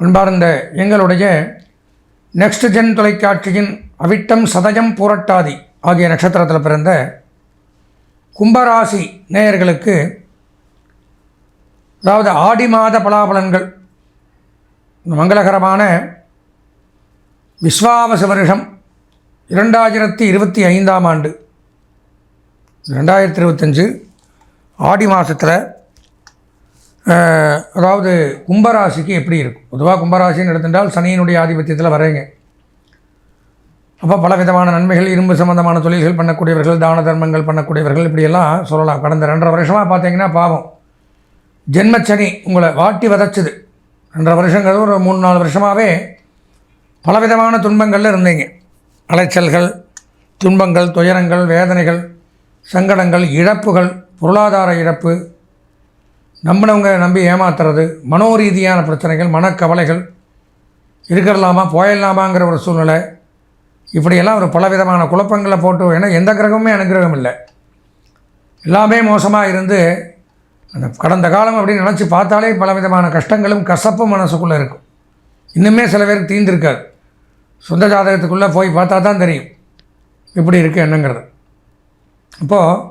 அன்பார்ந்த எங்களுடைய next gen தொலைக்காட்சியின் அவிட்டம் சதயம் பூரட்டாதி ஆகிய நட்சத்திரத்தில் பிறந்த கும்பராசி நேயர்களுக்கு அதாவது ஆடி மாத பலாபலன்கள் மங்களகரமான விஸ்வாவச வருஷம் இரண்டாயிரத்தி இருபத்தி ஐந்தாம் ஆண்டு ரெண்டாயிரத்தி இருபத்தஞ்சு ஆடி மாதத்தில் அதாவது கும்பராசிக்கு எப்படி இருக்கும்? பொதுவாக கும்பராசின்னு எடுத்துட்டால் சனியினுடைய ஆதிபத்தியத்தில் வரேங்க அப்போ பல விதமான நன்மைகள் இரும்பு சம்பந்தமான தொழில்கள் பண்ணக்கூடியவர்கள் தான தர்மங்கள் பண்ணக்கூடியவர்கள் இப்படியெல்லாம் சொல்லலாம். கடந்த ரெண்டரை வருஷமாக பார்த்தீங்கன்னா பாவம். ஜென்மச்சனி உங்களை வாட்டி வதச்சுது. ரெண்டரை வருஷங்கிறது ஒரு மூணு நாலு வருஷமாகவே பலவிதமான துன்பங்களில் இருந்தீங்க. அலைச்சல்கள் துன்பங்கள் துயரங்கள் வேதனைகள் சங்கடங்கள் இழப்புகள் பொருளாதார இழப்பு நம்பினவங்க நம்பி ஏமாத்துறது மனோரீதியான பிரச்சனைகள் மனக்கவலைகள் இருக்கிறலாமா போயிடலாமாங்கிற ஒரு சூழ்நிலை. இப்படியெல்லாம் ஒரு பலவிதமான குழப்பங்களை போட்டு ஏன்னா எந்த கிரகமுமே அனுகிரகம் இல்லை. எல்லாமே மோசமாக இருந்து அந்த கடந்த காலம் அப்படின்னு நினச்சி பார்த்தாலே பலவிதமான கஷ்டங்களும் கசப்பும் மனசுக்குள்ளே இருக்கும். இன்னுமே சில பேருக்கு தீர்ந்திருக்காது. சொந்த ஜாதகத்துக்குள்ளே போய் பார்த்தா தான் தெரியும். இப்படி இருக்குது என்னங்கிறது. அப்போது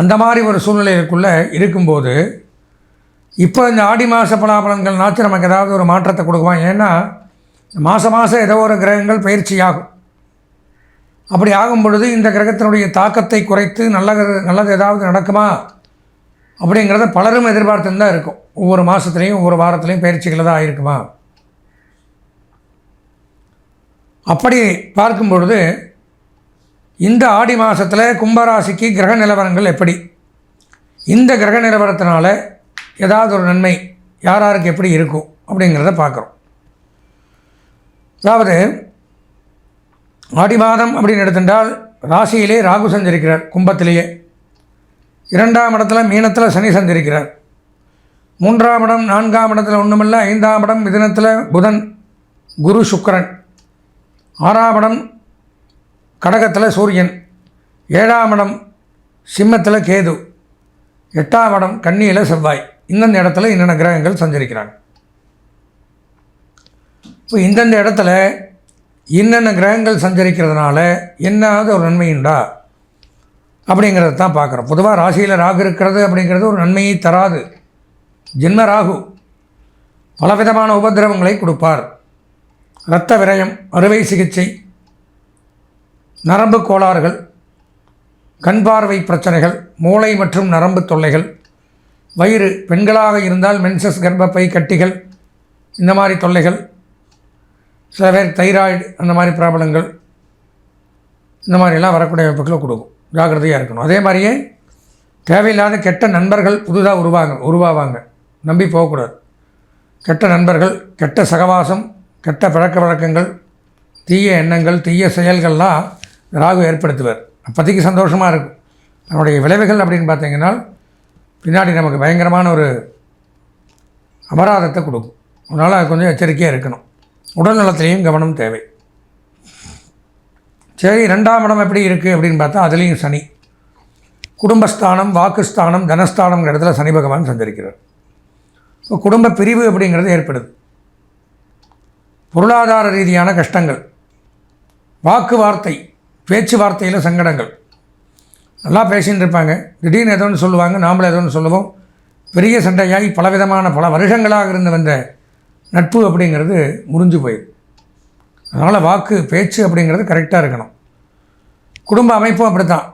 அந்த மாதிரி ஒரு சூழ்நிலைக்குள்ளே இருக்கும்போது இப்போ இந்த ஆடி மாத பலாபலன்கள்னாச்சும் நமக்கு ஏதாவது ஒரு மாற்றத்தை கொடுக்குவான் ஏன்னா மாதம் மாதம் ஏதோ ஒரு கிரகங்கள் பயிற்சி ஆகும். அப்படி ஆகும் பொழுது இந்த கிரகத்தினுடைய தாக்கத்தை குறைத்து நல்லது நல்லது ஏதாவது நடக்குமா? அப்படிங்கிறத பலரும் எதிர்பார்த்துன்னு தான் இருக்கும். ஒவ்வொரு மாதத்துலேயும் ஒவ்வொரு வாரத்துலேயும் பயிற்சிகள் தான் ஆயிருக்குமா? அப்படி பார்க்கும் பொழுது இந்த ஆடி மாதத்தில் கும்பராசிக்கு கிரக நிலவரங்கள் எப்படி? இந்த கிரக நிலவரத்தினால ஏதாவது ஒரு நன்மை யார் யாருக்கு எப்படி இருக்கும் அப்படிங்கிறத பார்க்குறோம். அதாவது ஆடி மாதம் அப்படின்னு எடுத்துட்டால் ராசியிலே ராகு சஞ்சரிக்கிறார் கும்பத்திலேயே. இரண்டாம் இடத்துல மீனத்தில் சனி சஞ்சரிக்கிறார். மூன்றாம் இடம் நான்காம் இடத்துல ஒன்றுமில்ல ஐந்தாம் இடம் மிதினத்தில் புதன் குரு சுக்கரன். ஆறாம் இடம் கடகத்தில் சூரியன். ஏழாம் இடம் சிம்மத்தில் கேது. எட்டாம் இடம் கன்னியில் செவ்வாய். இந்தந்த இடத்துல என்னென்ன கிரகங்கள் சஞ்சரிக்கிறாங்க? இப்போ இந்தந்த இடத்துல என்னென்ன கிரகங்கள் சஞ்சரிக்கிறதுனால என்னாவது ஒரு நன்மை உண்டா? அப்படிங்கிறத தான் பார்க்குறோம். பொதுவாக ராசியில் ராகு இருக்கிறது அப்படிங்கிறது ஒரு நன்மையை தராது. ஜென்ம ராகு பலவிதமான உபதிரவங்களை கொடுப்பார். இரத்த விரயம் அறுவை சிகிச்சை நரம்பு கோளாறுகள் கண் பார்வை பிரச்சனைகள் மூளை மற்றும் நரம்பு தொல்லைகள் வயிறு பெண்களாக இருந்தால் மென்சஸ் கர்ப்பப்பை கட்டிகள் இந்த மாதிரி தொல்லைகள் சில பேர் தைராய்டு அந்த மாதிரி ப்ராப்ளங்கள் இந்த மாதிரிலாம் வரக்கூடிய வாய்ப்புகளை கொடுக்கும். ஜாக்கிரதையாக இருக்கணும். அதே மாதிரியே தேவையில்லாத கெட்ட நண்பர்கள் புதுதாக உருவாங்க உருவாவாங்க. நம்பி போகக்கூடாது. கெட்ட நண்பர்கள் கெட்ட சகவாசம் கெட்ட பழக்க வழக்கங்கள் தீய எண்ணங்கள் தீய செயல்கள்லாம் ராகு ஏற்படுத்துவார். அப்போதைக்கு சந்தோஷமாக இருக்கும். அதனுடைய விளைவுகள் அப்படின்னு பார்த்தீங்கன்னா பின்னாடி நமக்கு பயங்கரமான ஒரு அபராதத்தை கொடுக்கும். அதனால் அது கொஞ்சம் எச்சரிக்கையாக இருக்கணும். உடல் நலத்திலையும் கவனம் தேவை. சரி ரெண்டாம் இடம் எப்படி இருக்குது அப்படின்னு பார்த்தா அதுலேயும் சனி. குடும்பஸ்தானம் வாக்குஸ்தானம் தனஸ்தானங்கிற இடத்துல சனி பகவான் சஞ்சரிக்கிறார். இப்போ குடும்ப பிரிவு அப்படிங்கிறது ஏற்படுது. பொருளாதார ரீதியான கஷ்டங்கள் வாக்கு வார்த்தை பேச்சுவார்த்தையில் சங்கடங்கள் நல்லா பேசின்னு இருப்பாங்க. திடீர்னு ஏதோ ஒன்று சொல்லுவாங்க நாமளும் ஏதோ ஒன்று சொல்லுவோம். பெரிய சண்டையாகி பலவிதமான பல வருஷங்களாக இருந்து வந்த நட்பு அப்படிங்கிறது முறிஞ்சு போயிடும் அதனால் வாக்கு பேச்சு அப்படிங்கிறது கரெக்டாக இருக்கணும். குடும்ப அமைப்பும் அப்படி தான்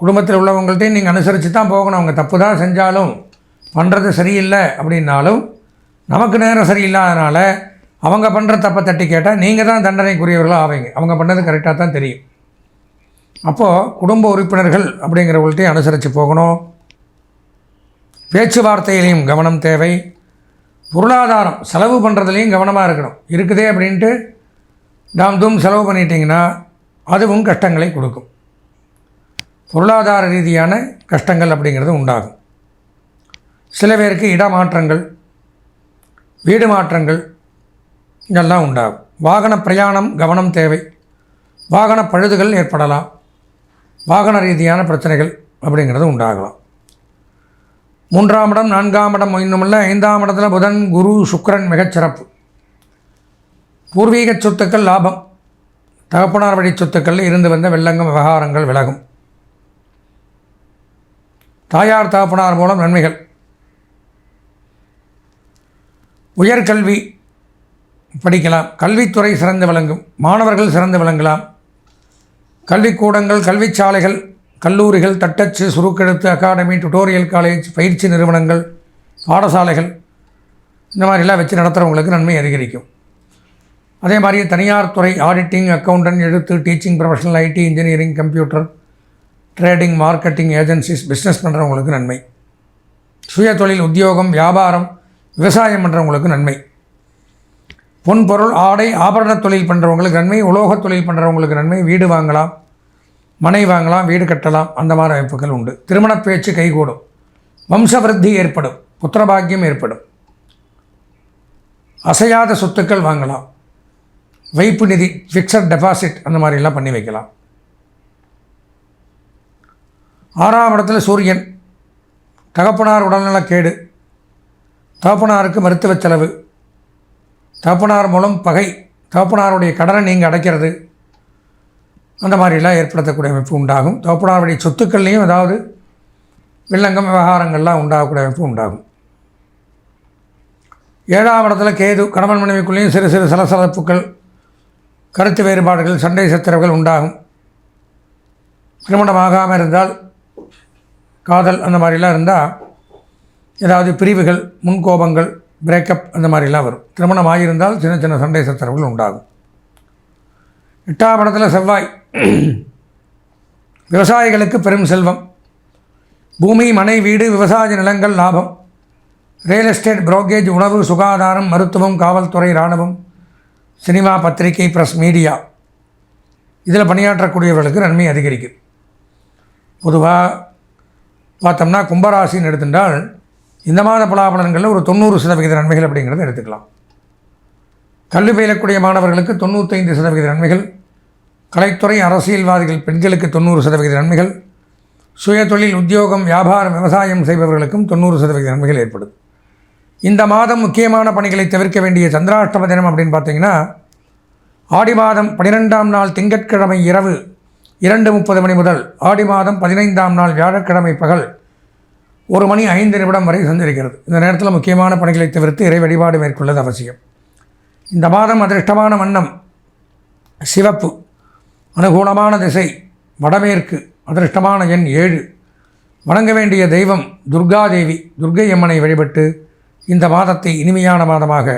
குடும்பத்தில் உள்ளவங்கள்ட்டையும் நீங்கள் அனுசரித்து தான் போகணும். அவங்க தப்பு தான் செஞ்சாலும் பண்ணுறது சரியில்லை அப்படின்னாலும் நமக்கு நேரம் சரியில்லாதனால அவங்க பண்ணுற தப்பை தட்டி கேட்டால் நீங்கள் தான் தண்டனைக்குரியவர்களாக ஆவீங்க. அவங்க பண்ணது கரெக்டாக தான் தெரியும். அப்போது குடும்ப உறுப்பினர்கள் அப்படிங்கிறவங்கள்ட்டையும் அனுசரித்து போகணும். பேச்சுவார்த்தையிலையும் கவனம் தேவை. பொருளாதாரம் செலவு பண்ணுறதுலையும் கவனமாக இருக்கணும். இருக்குதே அப்படின்ட்டு தாம் தூம் செலவு பண்ணிட்டீங்கன்னா அதுவும் கஷ்டங்களை கொடுக்கும். பொருளாதார ரீதியான கஷ்டங்கள் அப்படிங்கிறது உண்டாகும். சில பேருக்கு இடமாற்றங்கள் வீடு மாற்றங்கள் இதெல்லாம் உண்டாகும். வாகன பிரயாணம் கவனம் தேவை. வாகன பழுதுகள் ஏற்படலாம். வாகன ரீதியான பிரச்சனைகள் அப்படிங்கிறது உண்டாகலாம். மூன்றாம் இடம் நான்காம் இடம் இன்னுமில்ல ஐந்தாம் இடத்துல புதன் குரு சுக்கரன் மிகச்சிறப்பு பூர்வீக சொத்துக்கள் லாபம். தகப்பனார் வழி சொத்துக்களில் இருந்து வந்த வெள்ளங்கம் விவகாரங்கள் விலகும். தாயார் தகப்பனார் மூலம் நன்மைகள். உயர்கல்வி படிக்கலாம். கல்வித்துறை சிறந்து விளங்கும். மாணவர்கள் சிறந்து விளங்கலாம். கல்விக்கூடங்கள் கல்விச்சாலைகள் கல்லூரிகள் தட்டச்சு சுருக்கெழுத்து அகாடமி டுட்டோரியல் காலேஜ் பயிற்சி நிறுவனங்கள் பாடசாலைகள் இந்த மாதிரிலாம் வச்சு நடத்துகிறவங்களுக்கு நன்மை அதிகரிக்கும். அதே மாதிரி தனியார் துறை ஆடிட்டிங் அக்கௌண்டன்ட் எழுத்து teaching professional IT engineering computer trading marketing agencies business பண்ணுறவங்களுக்கு நன்மை. சுய தொழில் உத்தியோகம் வியாபாரம் விவசாயம் பண்ணுறவங்களுக்கு நன்மை. பொன்பொருள் ஆடை ஆபரண தொழில் பண்ணுறவங்களுக்கு நன்மை உலோகத் தொழில் பண்ணுறவங்களுக்கு நன்மை வீடு வாங்கலாம் மனை வாங்கலாம் வீடு கட்டலாம் அந்த மாதிரி அமைப்புகள் உண்டு. திருமண பேச்சு கைகூடும். வம்சவிருத்தி ஏற்படும். புத்திரபாக்கியம் ஏற்படும். அசையாத சொத்துக்கள் வாங்கலாம். வைப்பு நிதி ஃபிக்ஸட் டெபாசிட் அந்த மாதிரிலாம் பண்ணி வைக்கலாம். ஆறாம் இடத்துல சூரியன். தகப்பனார் உடல்நலக்கேடு. தகப்பனாருக்கு மருத்துவ செலவு. தகப்பனார் மூலம் பகை தகப்பனாருடைய கடனை நீங்கள் அடைக்கிறது அந்த மாதிரிலாம் ஏற்படுத்தக்கூடிய அமைப்பு உண்டாகும். தகப்பனாருடைய சொத்துக்கள்லேயும் ஏதாவது வில்லங்கம் விவகாரங்கள்லாம் உண்டாகக்கூடிய அமைப்பு உண்டாகும். ஏழாம் இடத்துல கேது கணவன் மனைவிக்குள்ளேயும் சிறு சிறு சலசலப்புகள் கருத்து வேறுபாடுகள் சண்டை சத்திரவுகள் உண்டாகும். திருமணமாகாமல் இருந்தால் காதல் அந்த மாதிரிலாம் இருந்தால் ஏதாவது பிரிவுகள் முன்கோபங்கள் பிரேக்கப் அந்த மாதிரிலாம் வரும். திருமணம் ஆகியிருந்தால் சின்ன சின்ன சண்டை சச்சரவுகள் உண்டாகும். எட்டாம் இடத்துல செவ்வாய். விவசாயிகளுக்கு பெரும் செல்வம். பூமி மனை வீடு விவசாய நிலங்கள் லாபம். ரியல் எஸ்டேட் புரோக்கேஜ் உணவு சுகாதாரம் மருத்துவம் காவல்துறை இராணுவம் சினிமா பத்திரிகை ப்ரெஸ் மீடியா இதில் பணியாற்றக்கூடியவர்களுக்கு நன்மை அதிகரிக்கும். பொதுவாக பார்த்தோம்னா கும்பராசின்னு எடுத்துட்டால் இந்த மாத பலாபலன்களில் ஒரு தொண்ணூறு சதவிகித நன்மைகள் அப்படிங்கிறத எடுத்துக்கலாம். கல்வி பயிலக்கூடிய மாணவர்களுக்கு தொண்ணூத்தைந்து சதவிகித நன்மைகள். கலைத்துறை அரசியல்வாதிகள் பெண்களுக்கு தொண்ணூறு சதவிகித நன்மைகள். சுய தொழில் உத்தியோகம் வியாபாரம் விவசாயம் செய்பவர்களுக்கும் தொண்ணூறு சதவிகித நன்மைகள் ஏற்படும் இந்த மாதம் முக்கியமான பணிகளை தவிர்க்க வேண்டிய சந்திராஷ்டம தினம் அப்படின்னு பார்த்தீங்கன்னா ஆடி மாதம் பனிரெண்டாம் நாள் திங்கட்கிழமை இரவு இரண்டு முப்பது மணி முதல் ஆடி மாதம் பதினைந்தாம் நாள் வியாழக்கிழமை பகல் ஒரு மணி ஐந்து நிமிடம் வரை சந்திருக்கிறது இந்த நேரத்தில் முக்கியமான பணிகளை தவிர்த்து இறை வழிபாடு மேற்கொள்வது அவசியம். இந்த மாதம் அதிர்ஷ்டமான வண்ணம் சிவப்பு அனுகூலமான திசை வடமேற்கு அதிர்ஷ்டமான எண் ஏழு. வணங்க வேண்டிய தெய்வம் துர்காதேவி துர்க்கை அம்மனை வழிபட்டு இந்த மாதத்தை இனிமையான மாதமாக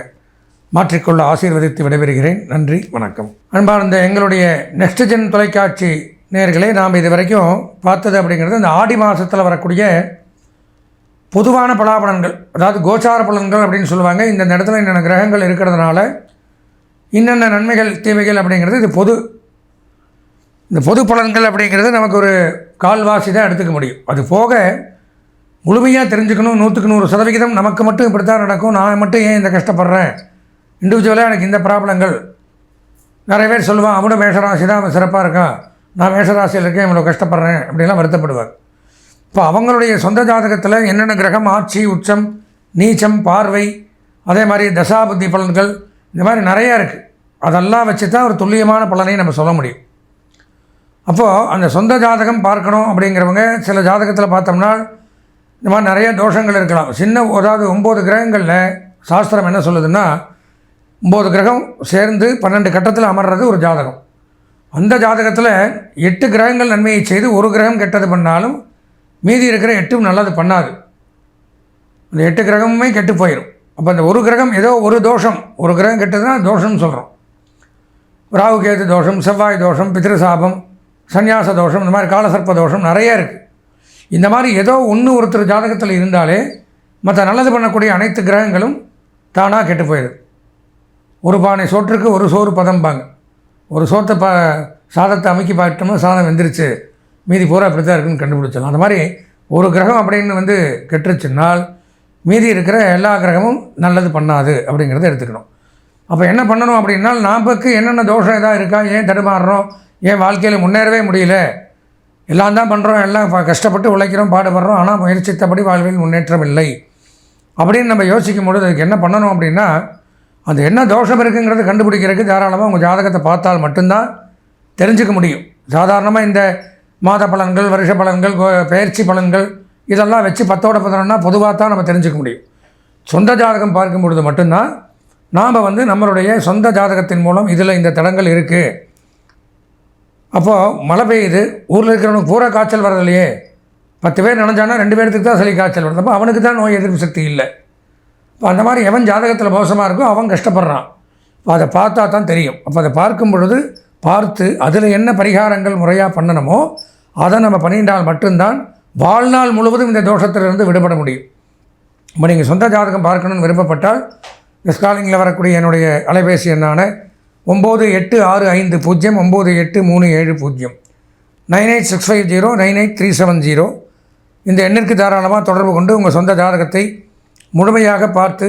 மாற்றிக்கொள்ள ஆசீர்வதித்து விடைபெறுகிறேன். நன்றி. வணக்கம். அன்பார்ந்த எங்களுடைய நெக்ஸ்ட் ஜென் தொலைக்காட்சி நேர்களே நாம் இது வரைக்கும் பார்த்தது அப்படிங்கிறது இந்த ஆடி மாதத்தில் வரக்கூடிய பொதுவான பலாபலன்கள் அதாவது கோச்சார பலன்கள் அப்படின்னு சொல்லுவாங்க. இந்த இடத்துல என்னென்ன கிரகங்கள் இருக்கிறதுனால இன்னென்ன நன்மைகள் தீமைகள் அப்படிங்கிறது இது பொது இந்த பொது பலன்கள் அப்படிங்கிறது நமக்கு ஒரு கால்வாசி தான் எடுத்துக்க முடியும். அது போக முழுமையாக தெரிஞ்சுக்கணும். நூற்றுக்கு நூறு சதவிகிதம் நமக்கு மட்டும் இப்படி தான் நடக்கும். நான் மட்டும் ஏன் இந்த கஷ்டப்படுறேன்? இண்டிவிஜுவலாக எனக்கு இந்த ப்ராப்ளங்கள் நிறைய பேர் சொல்லுவான் அவனும் மேஷராசி தான் அவன் சிறப்பாக இருக்கான். நான் மேஷராசியில் இருக்கேன் இவ்வளோ கஷ்டப்படுறேன். அப்படிலாம் வருத்தப்படுவார் இப்போ அவங்களுடைய சொந்த ஜாதகத்தில் என்னென்ன கிரகம் ஆட்சி உச்சம் நீச்சம் பார்வை அதே மாதிரி தசாபுத்தி பலன்கள் இந்த மாதிரி நிறையா இருக்குது அதெல்லாம் வச்சு தான் ஒரு துல்லியமான பலனை நம்ம சொல்ல முடியும். அப்போது அந்த சொந்த ஜாதகம் பார்க்கணும் அப்படிங்கிறவங்க சில ஜாதகத்தில் பார்த்தோம்னா இந்த மாதிரி நிறைய தோஷங்கள் இருக்கலாம். சின்ன அதாவது ஒம்பது கிரகங்களில் சாஸ்திரம் என்ன சொல்லுதுன்னா ஒம்பது கிரகம் சேர்ந்து பன்னெண்டு கட்டத்தில் அமர்றது ஒரு ஜாதகம். அந்த ஜாதகத்தில் எட்டு கிரகங்கள் நன்மையை செய்து ஒரு கிரகம் கெட்டது பண்ணாலும் மீதி இருக்கிற எட்டும் நல்லது பண்ணாது. அந்த எட்டு கிரகமுமே கெட்டு போயிடும் அப்போ அந்த ஒரு கிரகம் ஏதோ ஒரு தோஷம். ஒரு கிரகம் கெட்டதுன்னா தோஷம்னு சொல்கிறோம் ராகு கேது தோஷம் செவ்வாய் தோஷம் பித்ருசாபம் சந்நியாச தோஷம் இந்த மாதிரி காலசர்ப்ப தோஷம் நிறைய இருக்குது இந்த மாதிரி ஏதோ ஒன்று ஒருத்தர் ஜாதகத்தில் இருந்தாலே மற்ற நல்லது பண்ணக்கூடிய அனைத்து கிரகங்களும் தானாக கெட்டு போயிடுது ஒரு பானை சோற்றுக்கு ஒரு சோறு பதம்பாங்க. ஒரு சோத்தை ப சாதத்தை அமைக்கி பார்த்தோம்னா சாதம் வெந்துருச்சு. மீதி பூரா இப்படி தான் இருக்குன்னு கண்டுபிடிச்சிடலாம். அந்த மாதிரி ஒரு கிரகம் அப்படின்னு வந்து கெட்டுருச்சுன்னால் மீதி இருக்கிற எல்லா கிரகமும் நல்லது பண்ணாது அப்படிங்கிறத எடுத்துக்கணும். அப்போ என்ன பண்ணணும் அப்படின்னா நமக்கு என்னென்ன தோஷம் எதாவது இருக்கா ஏன் தடுமாறுறோம் ஏன் வாழ்க்கையில் முன்னேறவே முடியல எல்லாம் தான் பண்ணுறோம் எல்லாம் கஷ்டப்பட்டு உழைக்கிறோம் பாடுபடுறோம் ஆனால் முயற்சித்தபடி வாழ்வில் முன்னேற்றம் இல்லை அப்படின்னு நம்ம யோசிக்கும் பொழுது அதுக்கு என்ன பண்ணணும் அப்படின்னா அந்த என்ன தோஷம் இருக்குங்கிறத கண்டுபிடிக்கிறதுக்கு தாராளமாக உங்கள் ஜாதகத்தை பார்த்தால் மட்டும்தான் தெரிஞ்சுக்க முடியும். சாதாரணமாக இந்த மாத பலன்கள் வருஷ பலன்கள் பயிற்சி பலன்கள் இதெல்லாம் வச்சு பத்தோட பதினொன்னா பொதுவாக தான் நம்ம தெரிஞ்சுக்க முடியும். சொந்த ஜாதகம் பார்க்கும் பொழுது மட்டும்தான் நாம் வந்து நம்மளுடைய சொந்த ஜாதகத்தின் மூலம் இதில் இந்த தடங்கள் இருக்குது அப்போது மழை பெய்யுது ஊரில் இருக்கிறவனுக்கு பூரா காய்ச்சல் வரதில்லையே பத்து பேர் நினைஞ்சானா ரெண்டு பேர்த்துக்கு தான் சளி காய்ச்சல் வருது. அப்போ அவனுக்கு தான் நோய் எதிர்ப்பு சக்தி இல்லை. இப்போ அந்த மாதிரி எவன் ஜாதகத்தில் மோசமாக இருக்கோ அவன் கஷ்டப்படுறான். இப்போ அதை பார்த்தா தான் தெரியும். அப்போ அதை பார்க்கும் பொழுது பார்த்து அதில் என்ன பரிகாரங்கள் முறையாக பண்ணணுமோ அதை நம்ம பண்ணிட்டால் மட்டும்தான் வாழ்நாள் முழுவதும் இந்த தோஷத்திலிருந்து விடுபட முடியும். இப்போ நீங்கள் சொந்த ஜாதகம் பார்க்கணும்னு விருப்பப்பட்டால் மிஸ்காலிங்கில் ஸ்காலிங்கில் வரக்கூடிய என்னுடைய அலைபேசி எண்ணான ஒம்பது எட்டு ஆறு ஐந்து பூஜ்ஜியம் ஒம்பது எட்டு மூணு ஏழு பூஜ்ஜியம். Nine eight six five zero nine eight three seven zero. இந்த எண்ணிற்கு தாராளமாக தொடர்பு கொண்டு உங்கள் சொந்த ஜாதகத்தை முழுமையாக பார்த்து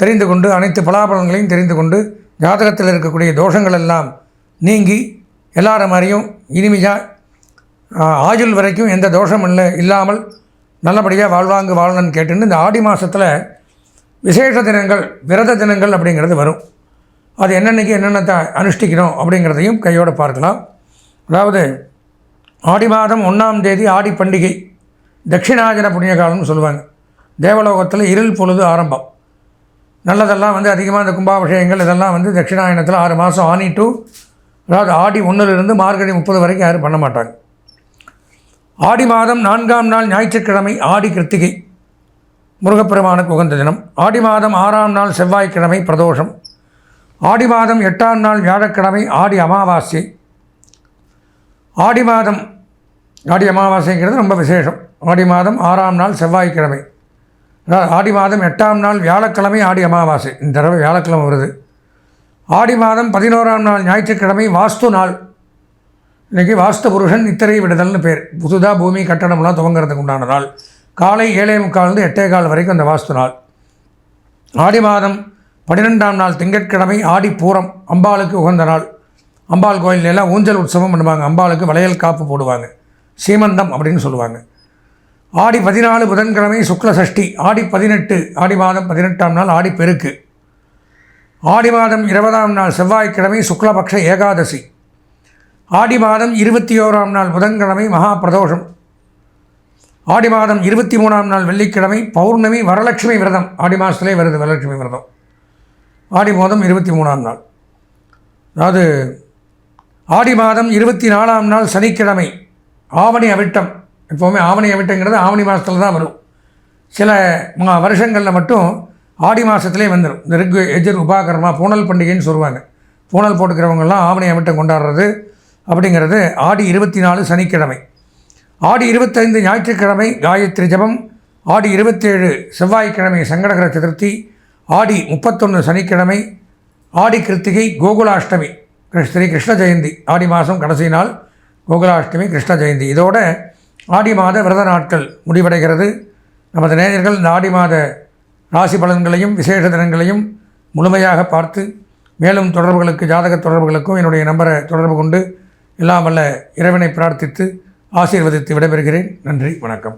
தெரிந்து கொண்டு அனைத்து பலாபலன்களையும் தெரிந்து கொண்டு ஜாதகத்தில் இருக்கக்கூடிய தோஷங்கள் எல்லாம் நீங்கி எல்லார மாதிரியும் இனிமையாக ஆயுள் வரைக்கும் எந்த தோஷம் இல்லை இல்லாமல் நல்லபடியாக வாழ்வாங்கு வாழணும்னு கேட்டுன்னு இந்த ஆடி மாதத்தில் விசேஷ தினங்கள் விரத தினங்கள் அப்படிங்கிறது வரும். அது என்னென்னைக்கு என்னென்ன அனுஷ்டிக்கணும் அப்படிங்கிறதையும் கையோடு பார்க்கலாம். அதாவது ஆடி மாதம் ஒன்றாம் தேதி ஆடி பண்டிகை தட்சிணாஜன புண்ணிய காலம்னு சொல்லுவாங்க. தேவலோகத்தில் இருள் பொழுது ஆரம்பம். நல்லதெல்லாம் வந்து அதிகமாக இந்த கும்பாபிஷேகங்கள் இதெல்லாம் வந்து தட்சிணாயனத்தில் ஆறு மாதம் ஆனி டு அதாவது ஆடி ஒன்றிலிருந்து மார்கழி முப்பது வரைக்கும் யாரும் பண்ண மாட்டாங்க. ஆடி மாதம் நான்காம் நாள் ஞாயிற்றுக்கிழமை ஆடி கிருத்திகை முருகப்பெருமானுக்கு உகந்த தினம். ஆடி மாதம் ஆறாம் நாள் செவ்வாய்க்கிழமை பிரதோஷம். ஆடி மாதம் எட்டாம் நாள் வியாழக்கிழமை ஆடி அமாவாசை. ஆடி மாதம் ஆடி அமாவாசைங்கிறது ரொம்ப விசேஷம். ஆடி மாதம் ஆறாம் நாள் செவ்வாய்க்கிழமை. ஆடி மாதம் எட்டாம் நாள் வியாழக்கிழமை ஆடி அமாவாசை. இந்த தடவை வியாழக்கிழமை வருது. ஆடி மாதம் பதினோராம் நாள் ஞாயிற்றுக்கிழமை வாஸ்து நாள். இன்றைக்கி வாஸ்து புருஷன் நித்திரை விடுதல்னு பேர். புதுதாக பூமி கட்டடம்லாம் துவங்குறதுக்கு உண்டான நாள். காலை ஏழே முக்கால்ந்து எட்டே கால் வரைக்கும் அந்த வாஸ்து நாள். ஆடி மாதம் பன்னிரெண்டாம் நாள் திங்கட்கிழமை ஆடி பூரம் அம்பாளுக்கு உகந்த நாள். அம்பாள் கோயிலெல்லாம் ஊஞ்சல் உற்சவம் பண்ணுவாங்க. அம்பாளுக்கு வளையல் காப்பு போடுவாங்க. சீமந்தம் அப்படின்னு சொல்லுவாங்க. ஆடி பதினாலு புதன்கிழமை சுக்ல சஷ்டி ஆடி பதினெட்டு ஆடி மாதம் பதினெட்டாம் நாள் ஆடி பெருக்கு. ஆடி மாதம் இருபதாம் நாள் செவ்வாய்க்கிழமை சுக்லபக்ஷ ஏகாதசி. ஆடி மாதம் இருபத்தி ஓராம் நாள் புதன்கிழமை மகா பிரதோஷம் ஆடி மாதம் இருபத்தி மூணாம் நாள் வெள்ளிக்கிழமை பௌர்ணமி வரலட்சுமி விரதம். ஆடி மாதத்துலேயே வருது வரலட்சுமி விரதம். ஆடி மாதம் இருபத்தி மூணாம் நாள். அதாவது ஆடி மாதம் இருபத்தி நாலாம் நாள் சனிக்கிழமை ஆவணி அவிட்டம். எப்போவுமே ஆவணி அவிட்டங்கிறது ஆவணி மாதத்தில் தான் வரும். சில வருஷங்களில் மட்டும் ஆடி மாதத்துலேயே வந்துடும் இந்த ரிக் எஜர் உபாகரமாக பூனல் பண்டிகைன்னு சொல்லுவாங்க. பூனல் போட்டுக்கிறவங்கெல்லாம் ஆவணி அவிட்டம் கொண்டாடுறது அப்படிங்கிறது ஆடி இருபத்தி நாலு சனிக்கிழமை. ஆடி இருபத்தைந்து ஞாயிற்றுக்கிழமை காயத்ரி ஜபம் ஆடி இருபத்தேழு செவ்வாய்க்கிழமை சங்கடகர சதுர்த்தி ஆடி முப்பத்தொன்று சனிக்கிழமை ஆடி கிருத்திகை கோகுலாஷ்டமி ஸ்ரீ கிருஷ்ண ஜெயந்தி. ஆடி மாதம் கடைசி நாள் கோகுலாஷ்டமி கிருஷ்ண ஜெயந்தி. இதோட ஆடி மாத விரத நாட்கள் முடிவடைகிறது. நமது நேயர்கள் இந்த ஆடி மாத ராசி பலன்களையும் விசேஷ தினங்களையும் முழுமையாக பார்த்து மேலும் தொடர்புகளுக்கு ஜாதக தொடர்புகளுக்கும் என்னுடைய நம்பரை தொடர்பு கொண்டு எல்லாம் வல்ல இறைவனை பிரார்த்தித்து ஆசீர்வதித்து விடைபெறுகிறேன். நன்றி வணக்கம்.